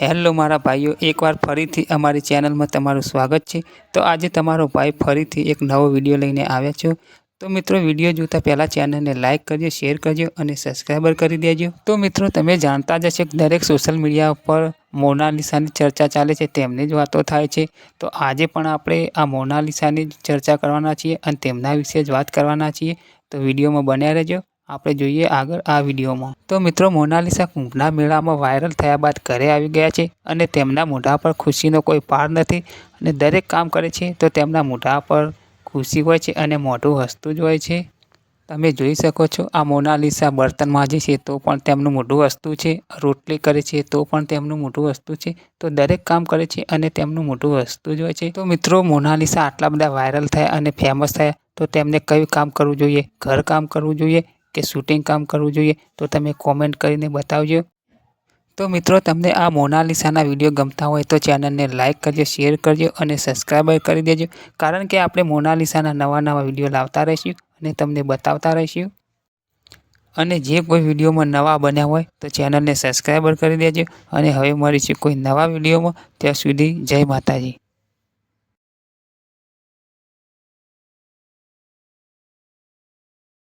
Hello મારા ભાઈઓ, એકવાર ફરીથી અમારી ચેનલમાં તમારું સ્વાગત છે. તો આજે તમારો ભાઈ ફરીથી એક નવો વીડિયો લઈને આવ્યા છો. તો મિત્રો, વીડિયો જોતાં પહેલાં ચેનલને લાઇક કરજો, શેર કરજો અને સબસ્ક્રાઈબર કરી દેજો. તો મિત્રો, તમે જાણતા જ હશે કે દરેક સોશિયલ મીડિયા ઉપર મોનાલિસાની ચર્ચા ચાલે છે, તેમની જ વાતો થાય છે. તો આજે પણ આપણે આ મોનાલિસાની ચર્ચા કરવાના છીએ અને તેમના વિશે જ વાત કરવાના છીએ. તો વિડીયોમાં બન્યા રહેજો. આપણે જોઈએ આગળ આ વિડીયોમાં. તો મિત્રો, મોનાલિસા કુંભના મેળામાં વાયરલ થયા બાદ ઘરે આવી ગયા છે અને તેમના મોઢા પર ખુશીનો કોઈ પાર નથી અને દરેક કામ કરે છે તો તેમના મોઢા પર ખુશી હોય છે અને મોઢું હસતું જ હોય છે. તમે જોઈ શકો છો, આ મોનાલિસા બર્તન માજે છે તો પણ તેમનું મોઢું હસતું છે, રોટલી કરે છે તો પણ તેમનું મોઢું હસતું છે, તો દરેક કામ કરે છે અને તેમનું મોઢું હસતું જ હોય છે. તો મિત્રો, મોનાલિસા આટલા બધા વાયરલ થયા અને ફેમસ થયા, તો તેમને કયું કામ કરવું જોઈએ? ઘર કામ કરવું જોઈએ? કે શૂટિંગ કામ કરવું જોઈએ તો તમે કોમેન્ટ કરીને બતાવજો. તો મિત્રો, તમને આ મોનાલિસાના વીડિયો ગમતા હોય તો ચેનલને લાઇક કરજો શેર કરજો અને સબસ્ક્રાઈબર કરી દેજો. કારણ કે આપણે મોનાલિસાના નવા નવા વીડિયો લાવતા રહીશું અને તમને બતાવતા રહીશું. અને જે કોઈ વિડીયોમાં નવા બન્યા હોય તો ચેનલને સબસ્ક્રાઈબર કરી દેજો. અને હવે મળીશું કોઈ નવા વિડીયોમાં. ત્યાં સુધી જય માતાજી.